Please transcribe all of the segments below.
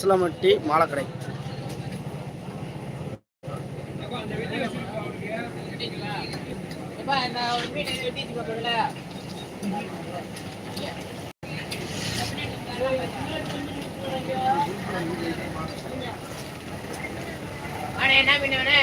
உசிலமட்டி மாலக்கடை. என்ன பண்ணுவனே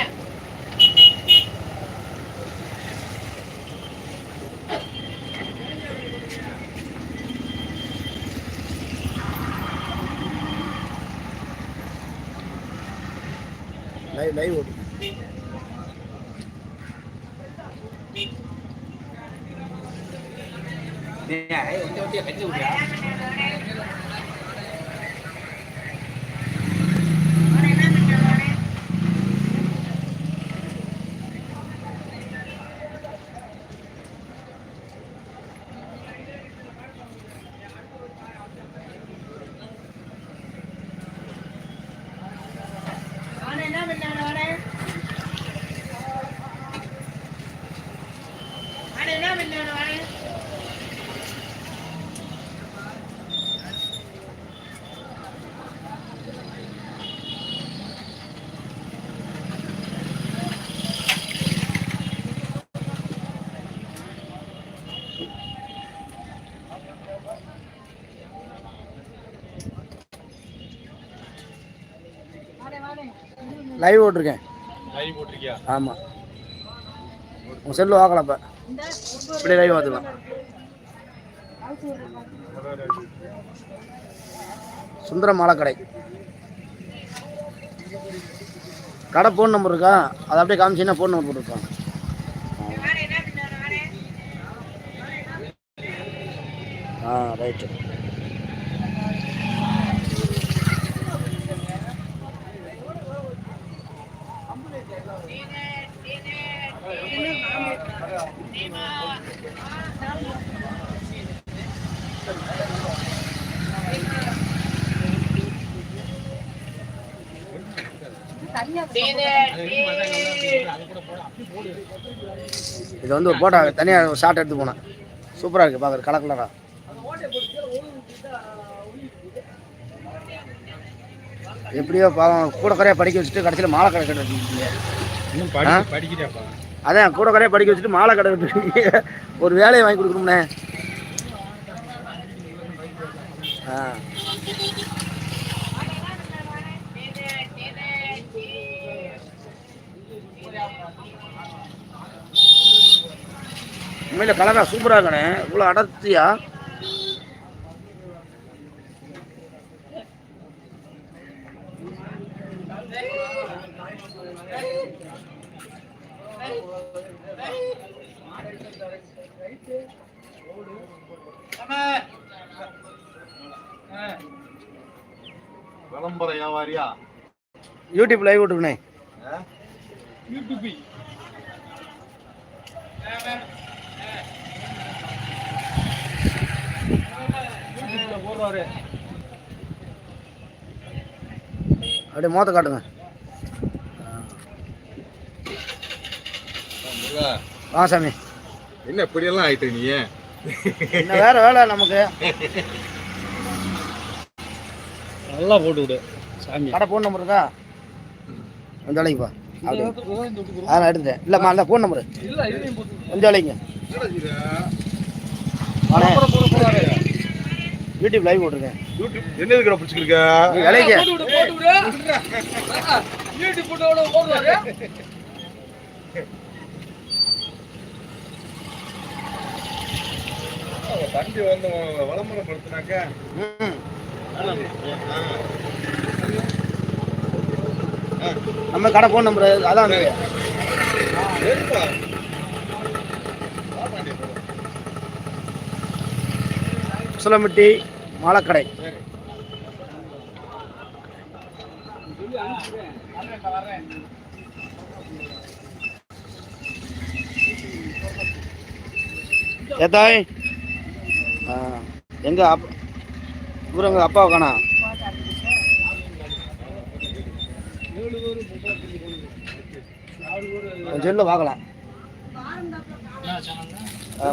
live live ஓடு என்ன பண்ணவனே என்ன பண்ணவனே லைவ் ஓட்டிருக்கேன் லைவ் போட்டிருக்கியா? ஆமாம் உங்கள் செல்லு வாக்கலாம் இப்போ. இப்படி லைவ் பார்த்துக்கலாம். சுந்தரம் மாலக்கடை கடை ஃபோன் நம்பர் இருக்கா? அதை அப்படியே காமிச்சிங்கன்னா ஃபோன் நம்பர் போட்டுருப்பாங்க. ஆ ரைட்டு இது வந்து ஒரு போட்டோ தனியாக ஒரு ஷார்ட் எடுத்து போனேன். சூப்பராக இருக்குது பார்க்குறது கலர் கலராக எப்படியோ பாவம் கூட குறையா படிக்க வச்சுட்டு கடைசியில் மாலை கடை கட்டு அதான் கூட குறையா படிக்க வச்சுட்டு மாலை கடை கட்டுருக்கீங்க ஒரு வேலையை வாங்கி கொடுக்கணும்னே. ஆ. உண்மையில கலரா சூப்பராக இருக்கணே இவ்வளோ அடர்த்தியா? விளம்பர வியாபாரியா? யூடியூப் லைவ் விட்டுருக்கணே யூடியூபி போடுறாரு அப்படியே மோத்த காட்டுங்க. ஆ சாமி. என்ன இப்படியெல்லாம் ஆயிட்டு நீ? என்ன வேற வேலை நமக்கு. நல்லா போட்டு விடு சாமி. கடை ஃபோன் நம்பர் இருக்கா? கொஞ்சம் வேலைக்குப்பா ஆ நான் இல்லைம்மா இல்லை ஃபோன் நம்பரு கொஞ்சம் வேலைங்க யூடியூப் லைவ் போட்டிருக்கேன். யூடியூப் என்ன இருக்கிற பிடிச்சிருக்க நீ வேலைக்கு. தம்பி வந்து விளம்பரம் படுத்தினாக்க ம் நம்ம கடை ஃபோன் நம்பரு அதான் வந்து மாலக்கடை. ஏத்தாய் எங்க அப் இவரு எங்க அப்பாவை காணா? செல்ல பார்க்கலாம்.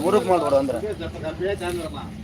முருகக்குமார் கூட வந்துடுறேன்.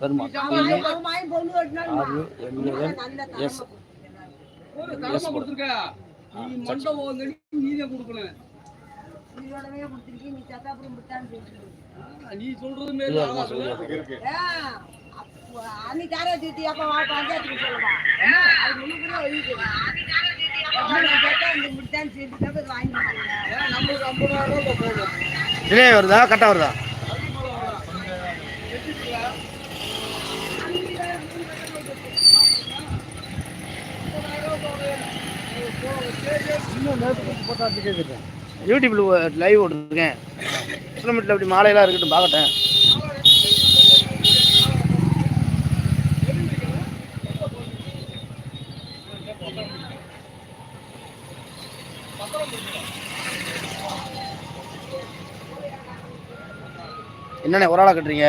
பெருமா நீ சொல்றது இருக்கு. அன்னி தாரா தீட்டி அப்ப வா பஞ்சாயத்துக்கு சொல்லவா அது முன்னுக்குள்ள ஒழிக்குது முடித்தான் சேர்த்து வாங்கி யூடியூப்ல லைவ் ஓட்டுருக்கேன் கிலோமீட்டர் அப்படி மாலையெல்லாம் இருக்கட்டும் பார்க்கட்டேன். என்னண்ணே ஒரு ஆளாக கட்டுறீங்க?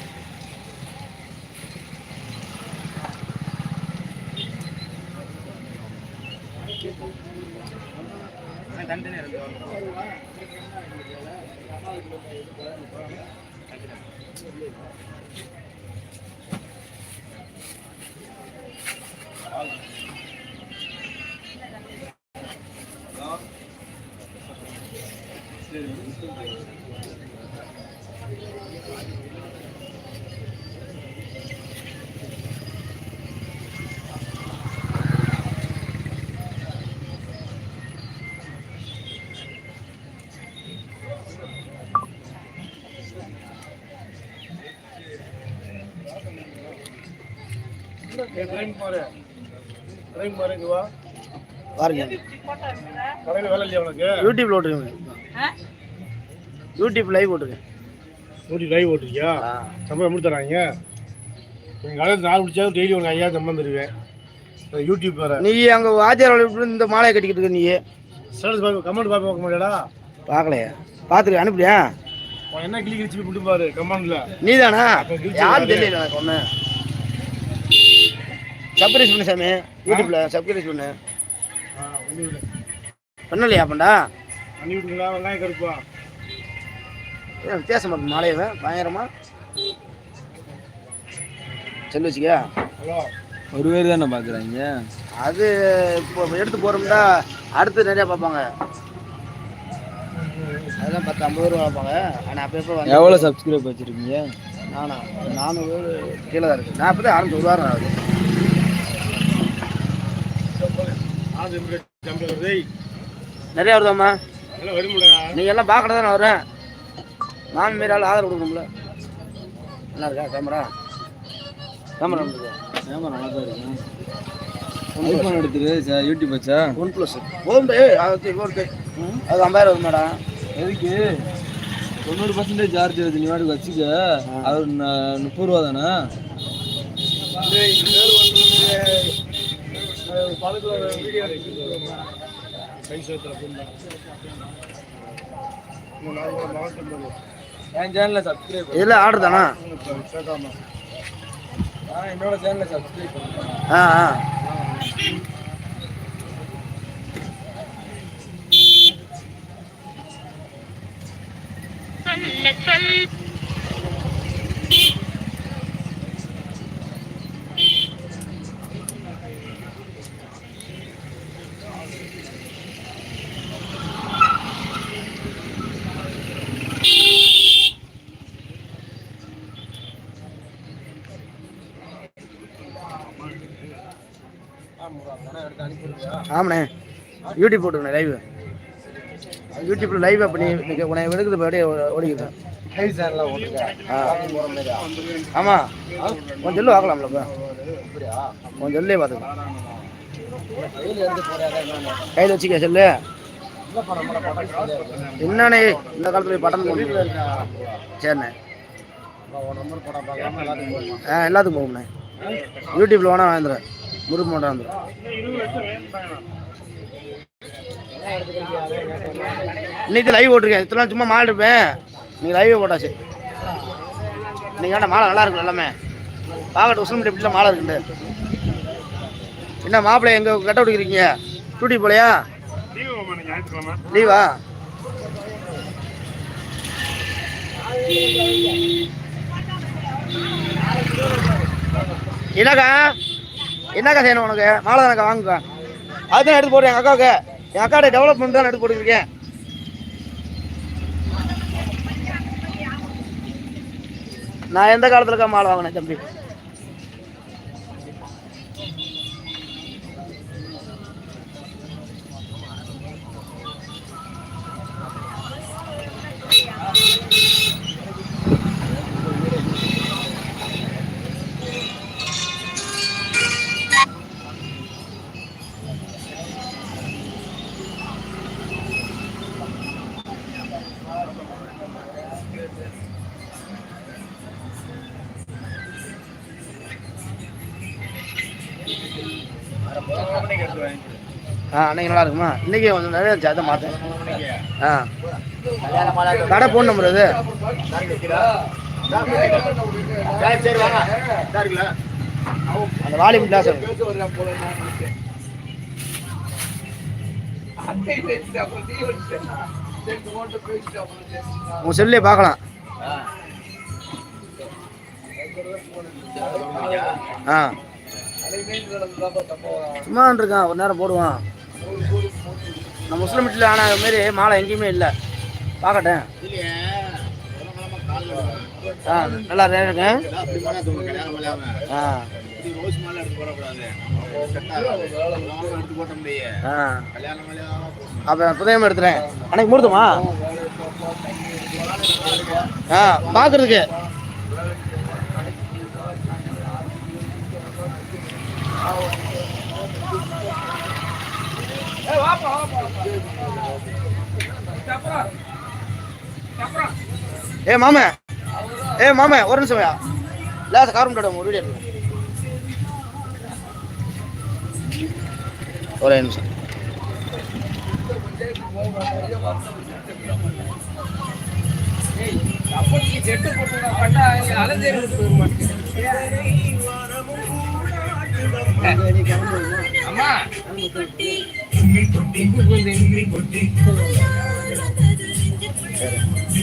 ஓட்டுருக்கேன் பாருங்க. கடையில் வேலை இல்லையா உனக்கு? யூடியூப்ல ஓட்டுருக்கேன் யூடியூப் லைவ் ஓட்டுருக்கேன் ஓடி லைவ் ஓட்டுறியா? சம்பளம் எப்படி தராங்க? எங்கள் காலத்தில் நாள் முடிச்சாலும் டெய்லி உனக்கு ஐயா சம்பளம் தருவேன். யூடியூப் வேறு. நீ அங்க வாத்தியார் இந்த மாலையை கட்டிக்கிட்டு இருக்க நீ? ஸ்டேட்டஸ் பார்க்க கமெண்ட் பார்க்க பார்க்க மாட்டேடா பார்க்கலையா. பார்த்துக்க அனுப்புறியா? அவன் என்ன கிளி கிழிச்சு விட்டு பாரு கமெண்ட்ல நீ தானா விடாதே. தெரியல ஒன்று சப்ஸ்கிரைப் பண்ணு சாமி. யூடியூப்ல சப்ஸ்கிரைப் பண்ணு. பண்ணலையா அப்பண்டா? பண்ணி விட்டுங்களா வெங்காயம் கருப்பா. வித்தியாசமா இருக்கு மாலையவே பயங்கரமா. சொல்லி வச்சுக்கியா? ஹலோ. ஒரு பேர் தானே பார்க்குறாங்க அது இப்போ எடுத்து போகிறோம்னா அடுத்து நிறையா பார்ப்பாங்க. அதெல்லாம் பத்து ஐம்பது ரூபா பார்ப்பாங்க. ஆனால் அப்போ எப்போ வந்து எவ்வளோ சப்ஸ்கிரைப் வச்சுருக்கீங்க? நானா நானூறு கீழே தான் இருக்குது நான் இப்போ தான் ஆரம்பிச்சு ஒரு வாரம் ஆகுது ஆது எப்படி சம்பளம் வருது நிறையா வருதாம்மா? நீங்கள் எல்லாம் பார்க்கறது தானே வரேன் மாமி மாரி ஆள் ஆதரவு கொடுக்கணும்ல. நல்லா இருக்கா கேமரா கேமரா கேமரா நல்லா தான் ஐஃபோன் எடுத்துரு யூடியூப் வச்சா? ஒன் ப்ளஸ் போதும் அது இருக்கு அது ஐம்பதாயிரம் வருது மேடம் எதுக்கு? தொண்ணூறு பர்சன்டேஜ் சார்ஜ் வருது நீ வாட்டுக்கு வச்சுக்க. அது ந- முப்பது ரூபா தானே? என் சேனலில் சப்ஸ்கிரைப் இதில் ஆர்டர் தானா? என்னோட சேனலை சப்ஸ்கிரைப் ஆ ஆ. சொல்ல எடுத்து ஆமாண்ணே. யூடியூப் போட்டுக்கண்ணே லைவ் யூடியூப்ல லைவ் அப்படி இன்னைக்கு உனக்கு எடுக்குது அப்படியே ஓடிக்குது. ஆ. ஆமாம் கொஞ்சம் சொல்லு பார்க்கலாம்ல இப்போ கொஞ்சம் சொல்லே பார்த்துக்கலாம். கையில் வச்சுக்க சொல்லு. என்னண்ணே இந்த காலத்தில் பட்டன் போட்டு சரிண்ணே. ஆ எல்லாத்துக்கும் போகும்ண்ணே யூடியூப்ல வேணா வாங்கிடுறேன். முருகு மட்டும் இன்னைக்கு லைவ் போட்டிருக்கேன். இத்தனை சும்மா மாலை இருப்பேன் நீங்கள் லைவே போட்டாச்சு. நீங்கள் வேண்டாம் மாலை நல்லா இருக்கும் எல்லாமே. பார்க்கட்டும் உசுலம் எப்படிலாம் மாலை இருக்குண்டு. என்ன மாப்பிள்ளை எங்கே கட்ட பிடிக்கிறீங்க டூட்டி போலையா? லீவா என்னக்கா? என்னக்கா செய்யணும் உனக்கு? மாலை தானக்கா வாங்குக்கா அதுதான் எடுத்து போடுறேன் எங்கள் அக்காவுக்கு. என் அக்காவோட டெவலப்மெண்ட் தான் எடுத்து போட்டுருக்கேன் நான் எந்த காலத்துலக்கா மாலை வாங்கினேன் தம்பி? அன்னைக்கு நல்லா இருக்குமா? இன்னைக்கு கொஞ்சம் நிறைய ஜாதம் மாற்றேன் ஆ. கடை ஃபோன் நம்பர் இது அந்த வாலிபம் கிளாஸ் உன் செல்லே பார்க்கலாம். ஆ. சும்மா இருக்கான் ஒரு நேரம் போடுவான். நம்ம முஸ்லிம் வீட்டில் ஆனால் அது மாரி மாலை எங்கேயுமே இல்லை. பார்க்கட்டேன். ஆ நல்லா இருக்கு. ஆ. அப்போ எடுத்துறேன். அன்னைக்கு மூர்த்தமா ஆ பார்க்குறதுக்கு. ஏ மாமே. ஏ மாமே ஒரு நிமிஷம் லேச காரம் ஒரு வீடியோ எடுத்து ஒரே நிமிஷம்.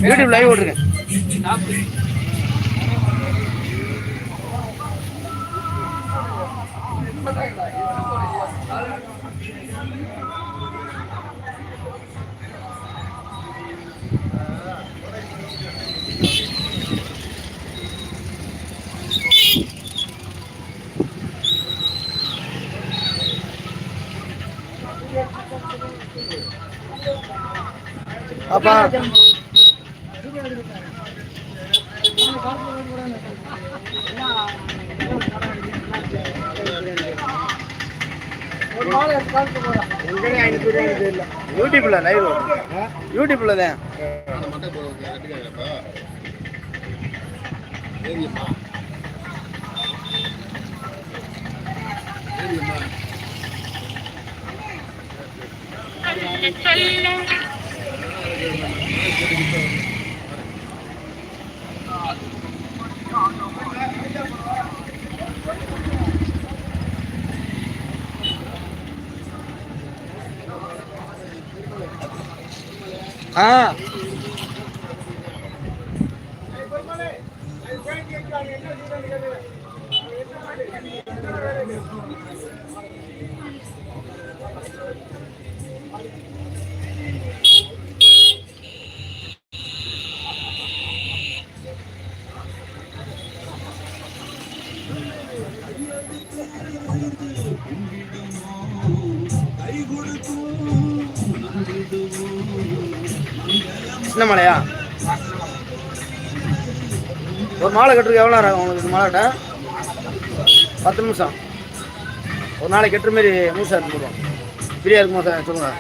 யூடியூப் லைவ் ஓடுறேன் பா. யூடியூப்ல லைவ் யூடியூப்ல தான். சொல்ல હા சின்ன மலையா ஒரு மாலை கட்டுறதுக்கு எவ்வளோ நேரம் உங்களுக்கு இந்த மாலை பத்து நிமிஷம். ஒரு நாளைக்கு கட்டுற மாரி மூசா எடுத்து போடுவோம் ஃப்ரீயாக இருக்குமா சார் சொல்லுங்க.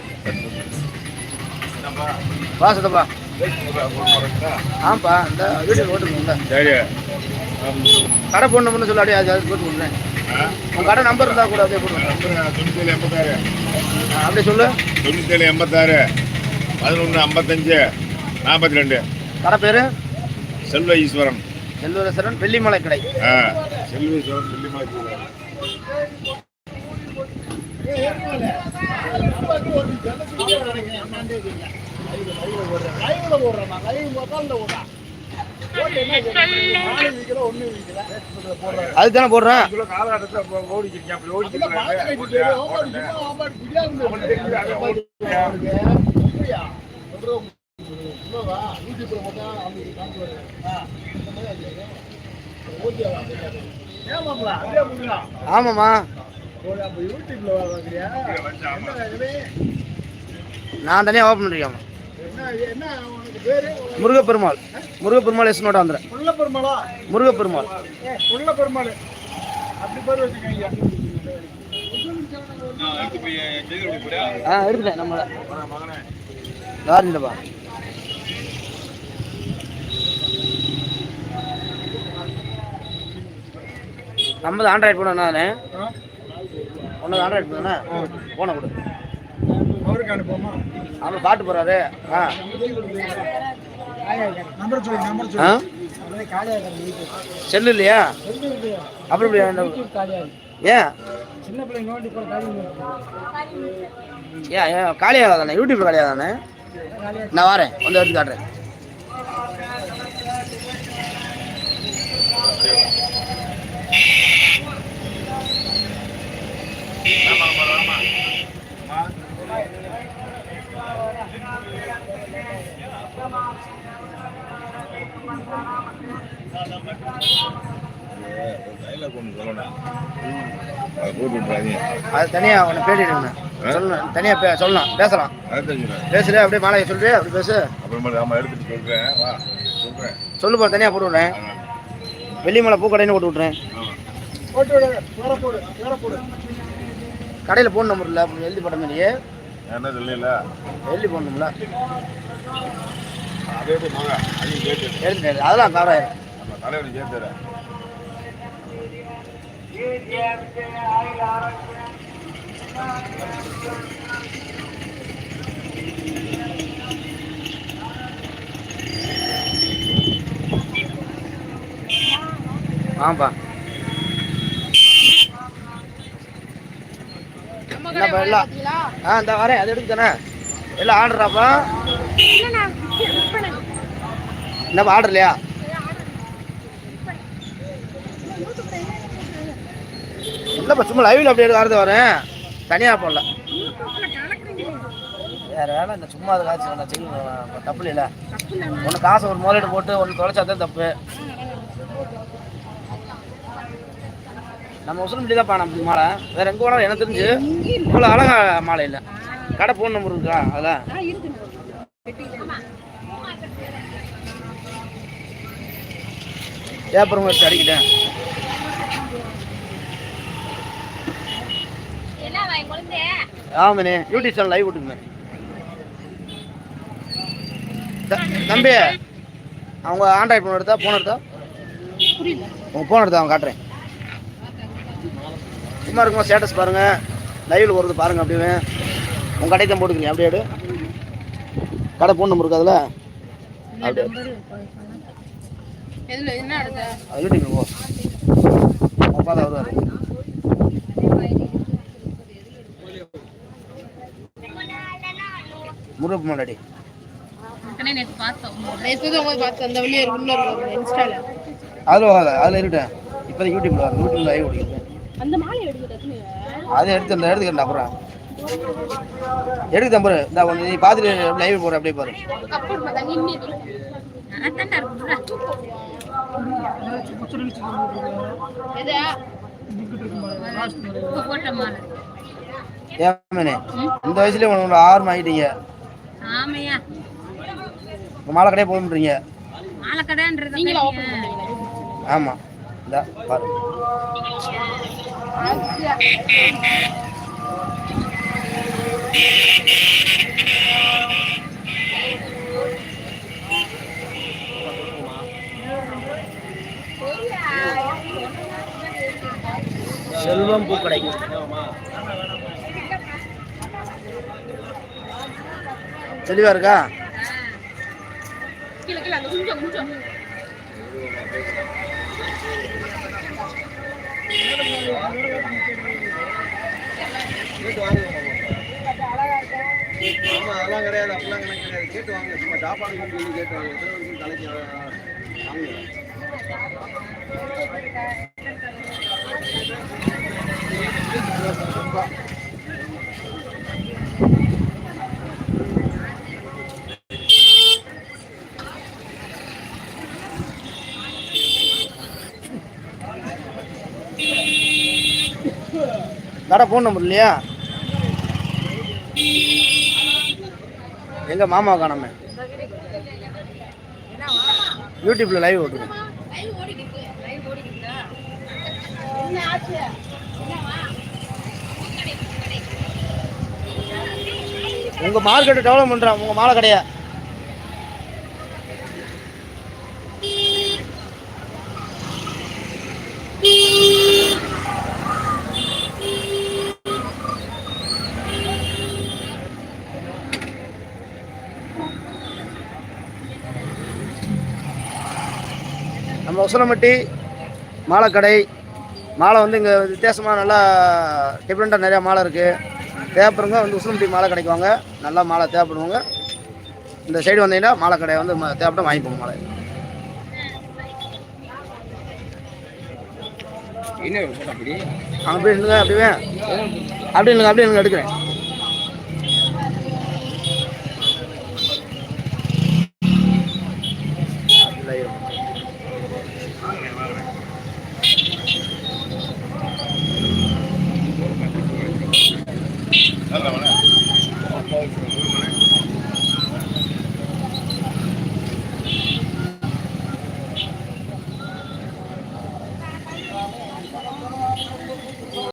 வா சத்தப்பா. ஆமாப்பா இந்த வீட்டில் ஓட்டுங்க கடை ஃபோன் நம்பர்னு சொல்லி அப்படியே அது அது போட்டு விட்றேன் உங்கள் கடை நம்பர் இருந்தால் கூட அப்படியே போட்டு விட்றேன் தொண்ணூத்தேழு எண்பத்தாறு. அப்படியே சொல்லு. தொண்ணூத்தேழு எண்பத்தாறு பதினொன்று ஐம்பத்தஞ்சு நாற்பத்தி ரெண்டு. கடை பேர் செல்வ ஈஸ்வரன். செல்வரசரன் வெள்ளிமலை கடை. ஆ செல்வ ஈஸ்வரன் வெள்ளிமலை அதுக்கு தானே போடுறேன் ஆமாம்மா. நான் தனியாக ஓப்பன் பண்ணிருக்கேன் முருகப்பெருமாள். முருகப்பெருமாள் எஸ் நோட்டா வந்துடுறேன் முருகப்பெருமாள்? ஆ எடுத்துட்டேன் நம்மள. யாருப்பா நம்மது ஆண்ட்ராய்ட் ஃபோன் தானே ஒன்று ஆண்ட்ராய்ட் ஃபோன் தானே? ஃபோனை கொடு. அவருக்கு அனுப்புவோமா? ஆமாம் பாட்டு போகிறாரு ஆ. நம்பர் சொல்லு நம்பர் ஆ? செல்லு இல்லையா? அப்புறம் ஏன்? ஏன் ஏன் காலியாக தானே? யூடியூப் காலியாக தானே? நான் வரேன். வந்து எடுத்து காட்டுறேன். அதை தனியாக உன்னை பேட்டிடுங்க சொல்லணும். தனியாக பே சொல்லலாம். பேசலாம். பேசுறியா அப்படியே மாலையை சொல்றியா அப்படி பேசு. அப்புறமா சொல்லுப்பா தனியாக போட்டு விட்றேன். வெள்ளிமலை பூக்கடைன்னு போட்டு விட்றேன் போட்டு விடு வேற போடு வேற போடு. கடையில் ஃபோன் நம்பர் இல்லை அப்படி எழுதி போட்ட மாதிரியே. என்ன தெரியல எழுதி போடணும்ல எழுதிட்டேன் அதெல்லாம் நம்ம தலைவனை சேர்த்துறேன் ஆமாப்பா என்னப்பா எல்லாம் ஆ இந்த வரேன் அது எடுத்து தானே எல்லாம் ஆர்டராப்பா என்னப்பா ஆர்டர் இல்லையா? இல்லைப்பா சும்மா லைவில் அப்படியே ஆடுறது வரேன். தனியாக போடல. வேற வேலை இந்த சும்மா அது காய்ச்சி நான் செய்யணும் தப்பு இல்லை ஒன்று காசு ஒரு முதலீடு போட்டு ஒன்று தொலைச்சா தான் தப்பு. நம்ம உசலம் தான் நம்ம மாலை. வேற எங்கே போனாலும் எனக்கு தெரிஞ்சு இவ்வளோ அழகா மாலை இல்லை. கடை ஃபோன் நம்பர் இருக்கா அதில் ஏப்பரம் வச்சு அடிக்கிட்டேன் ஆமாண்ணே யூடியூப் சேனல் லைவ் விட்டுங்க தம்பி அவங்க ஆண்ட்ராய்ட் ஃபோன் எடுத்தா ஃபோன் எடுத்தா? உங்க ஃபோன் எடுத்தா அவன் காட்டுறேன். சும்மா இருக்குமா ஸ்டேட்டஸ் பாருங்க. லைவ்ல வருது பாருங்க அப்படியே. உங்க கடை தான் போட்டுக்கிறீங்க. அப்படியே. கடை ஃபோன் நம்பர் இருக்கு அதில். அப்படியே. எதுல என்ன எடுத்த அது யூடியூப் போ. அப்பா தான் வருவார். முருகப்பு மாடி நானே நேத்து பார்த்தோம். நேத்து தான் போய் பார்த்தேன் அந்த வெளியே உள்ள இருக்கு இன்ஸ்டால. அதில் அதில் இருக்கட்டும் இப்போதைக்கு யூடியூப்ல யூடியூப்ல லைவ் ஓடிக்கிறேன் அந்த மாலை எடுக்கிறது அதை எடுத்து அந்த எடுத்துக்கிறேன் அப்புறம் எடுத்து தம்பரு இந்த நீ பார்த்துட்டு லைவ் போகிற அப்படியே பாரு. ஏன் இந்த வயசுலேயே உனக்கு ஆர்வம் ஆகிட்டீங்க மாலை கடையே போகணுன்றீங்க மாலை கடைன்றது இந்த பாரு செல்வம் பூக்கடை தெளிவா இருக்கா? கீழே கீழே அங்க அதெல்லாம் கிடையாது அப்படிலாம் கணக்கு கிடையாது கேட்டு வாங்க. சும்மா சாப்பாடு சொல்லி கேட்டு வாங்க. எத்தனை தலைக்கு வாங்க கடை ஃபோன் நம்பர் இல்லையா? எங்க மாமா காணாம? யூடியூப்ல லைவ் ஓட்டுங்க உங்க மார்க்கெட்டை டெவலப் பண்ணுறான் உங்க மாலை கடையை? நம்ம உசலமட்டி மாலைக்கடை மாலை வந்து இங்கே வித்தியாசமாக நல்லா டிஃப்ரெண்ட்டாக நிறையா மாலை இருக்குது தேவைப்படுறவங்க வந்து உசலமட்டி மாலை கடைக்கு வாங்க. நல்லா மாலை தேவைப்படுவாங்க. இந்த சைடு வந்தீங்கன்னா மாலை கடையை வந்து தேவைப்பட்ட வாங்கிப்போங்க மாலை. அங்கே போய் அப்படியே. அப்படி இல்லைங்க அப்படியே எடுக்கிறேன்.